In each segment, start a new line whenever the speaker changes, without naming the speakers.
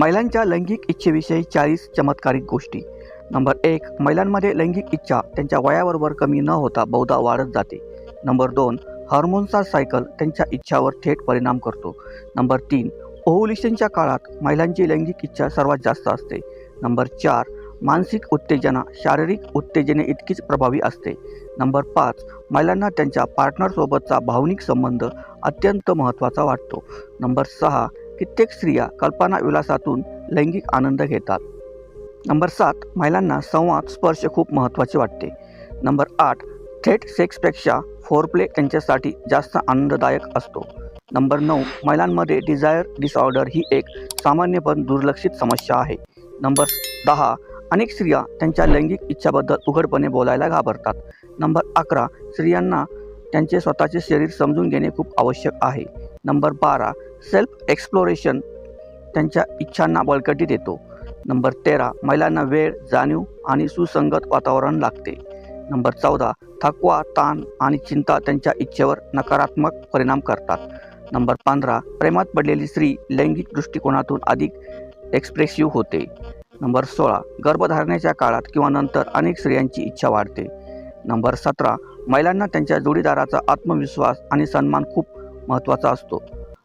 महिलांच्या लैंगिक इच्छेविषयी चाळीस चमत्कारिक गोष्टी. नंबर एक महिलांमध्ये लैंगिक इच्छा त्यांच्या वयाबरोबर कमी न होता बहुधा वाढत जाते. नंबर दोन हार्मोन्सचा सायकल त्यांच्या इच्छावर थेट परिणाम करतो. नंबर तीन ओव्हुलेशनच्या काळात महिलांची लैंगिक इच्छा सर्वात जास्त असते. नंबर चार मानसिक उत्तेजना शारीरिक उत्तेजने इतकीच प्रभावी असते. नंबर पाच महिलांना त्यांच्या पार्टनरसोबतचा भावनिक संबंध अत्यंत महत्त्वाचा वाटतो. नंबर सहा कित्येक स्त्रिया कल्पना विलासातून लैंगिक आनंद घेतात. नंबर सात महिलांना संवाद स्पर्श खूप महत्त्वाचे वाटते. नंबर आठ थेट सेक्सपेक्षा फोरप्ले त्यांच्यासाठी जास्त आनंददायक असतो. नंबर नऊ महिलांमध्ये डिझायर डिसऑर्डर ही एक सामान्य पण दुर्लक्षित समस्या आहे. नंबर दहा अनेक स्त्रिया त्यांच्या लैंगिक इच्छाबद्दल उघडपणे बोलायला घाबरतात. नंबर अकरा स्त्रियांना त्यांचे स्वतःचे शरीर समजून घेणे खूप आवश्यक आहे. नंबर बारा सेल्फ एक्सप्लोरेशन त्यांच्या इच्छांना बळकटी देतो. नंबर तेरा महिलांना वेळ जाणीव आणि सुसंगत वातावरण लागते. नंबर चौदा थकवा ताण आणि चिंता त्यांच्या इच्छेवर नकारात्मक परिणाम करतात. नंबर पंधरा प्रेमात पडलेली स्त्री लैंगिक दृष्टिकोनातून अधिक एक्सप्रेसिव्ह होते. नंबर सोळा गर्भधारणेच्या काळात किंवा नंतर अनेक स्त्रियांची इच्छा वाढते. नंबर सतरा महिलांना त्यांच्या जोडीदाराचा आत्मविश्वास आणि सन्मान खूप महत्त्वाचा असतो.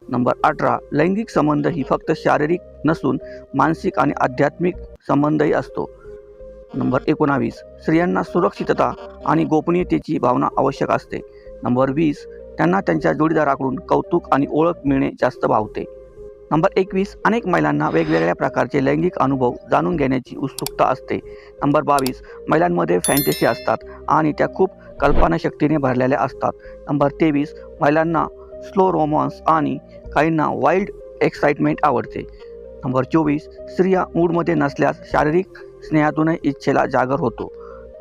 नंबर अठरा लैंगिक संबंध ही फक्त शारीरिक नसून मानसिक आणि आध्यात्मिक संबंधही असतो. नंबर एकोणावीस स्त्रियांना सुरक्षितता आणि गोपनीयतेची भावना आवश्यक असते. नंबर वीस त्यांना त्यांच्या जोडीदाराकडून कौतुक आणि ओळख मिळणे जास्त भावते. नंबर एकवीस अनेक महिलांना वेगवेगळ्या प्रकारचे लैंगिक अनुभव जाणून घेण्याची उत्सुकता असते. नंबर बावीस महिलांमध्ये फॅन्टसी असतात आणि त्या खूप कल्पनाशक्तीने भरलेल्या असतात. नंबर तेवीस महिलांना स्लो रोमॉन्स आणि काहींना वाईल्ड एक्साइटमेंट आवडते. नंबर चोवीस स्त्रिया मूडमध्ये नसल्यास शारीरिक स्नेहातूनही इच्छेला जागर होतो.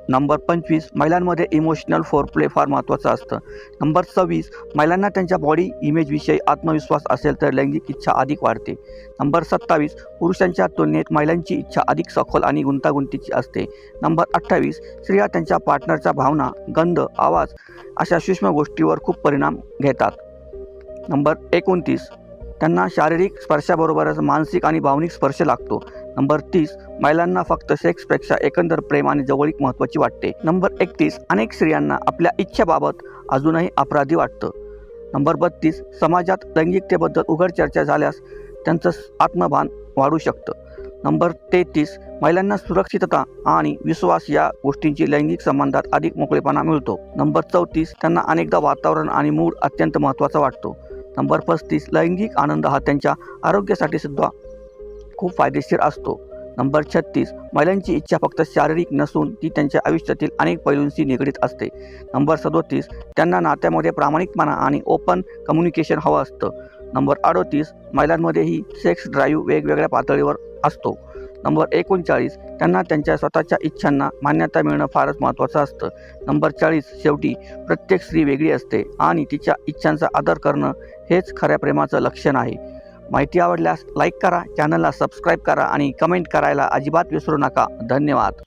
नंबर पंचवीस महिलांमध्ये इमोशनल फोरप्ले फार महत्त्वाचं असतं. नंबर सव्वीस महिलांना त्यांच्या बॉडी इमेजविषयी आत्मविश्वास असेल तर लैंगिक इच्छा अधिक वाढते. नंबर सत्तावीस पुरुषांच्या तुलनेत महिलांची इच्छा अधिक सखोल आणि गुंतागुंतीची असते. नंबर अठ्ठावीस स्त्रिया त्यांच्या पार्टनरच्या भावना गंध आवाज अशा सूक्ष्म गोष्टीवर खूप परिणाम घेतात. नंबर एकोणतीस. त्यांना शारीरिक स्पर्शाबरोबरच मानसिक आणि भावनिक स्पर्श लागतो. नंबर तीस महिलांना फक्त सेक्सपेक्षा एकंदर प्रेम आणि जवळीक महत्त्वाची वाटते. नंबर एकतीस अनेक स्त्रियांना आपल्या इच्छेबाबत अजूनही अपराधी वाटतं. नंबर बत्तीस समाजात लैंगिकतेबद्दल उघड चर्चा झाल्यास त्यांचं आत्मभान वाढू शकतं. नंबर तेहतीस महिलांना सुरक्षितता आणि विश्वास या गोष्टींची लैंगिक संबंधात अधिक मोकळेपणा मिळतो. नंबर चौतीस त्यांना अनेकदा वातावरण आणि मूड अत्यंत महत्त्वाचा वाटतो. नंबर पस्तीस लैंगिक आनंद हा त्यांच्या आरोग्यासाठी सुद्धा खूप फायदेशीर असतो. नंबर छत्तीस महिलांची इच्छा फक्त शारीरिक नसून ती त्यांच्या आयुष्यातील अनेक पैलूंशी निगडीत असते. नंबर सदोतीस त्यांना नात्यामध्ये प्रामाणिकपणा आणि ओपन कम्युनिकेशन हवं असतं. नंबर अडोतीस महिलांमध्येही सेक्स ड्राईव्ह वेगवेगळ्या पातळीवर असतो. नंबर एकोणचाळीस त्यांना त्यांच्या स्वतःच्या इच्छांना मान्यता मिळणं फारच महत्त्वाचं असतं. नंबर चाळीस शेवटी प्रत्येक स्त्री वेगळी असते आणि तिच्या इच्छांचा आदर करणं हेच खऱ्या प्रेमाचं लक्षण आहे. माहिती आवडल्यास लाईक करा चॅनलला सबस्क्राईब करा आणि कमेंट करायला अजिबात विसरू नका. धन्यवाद.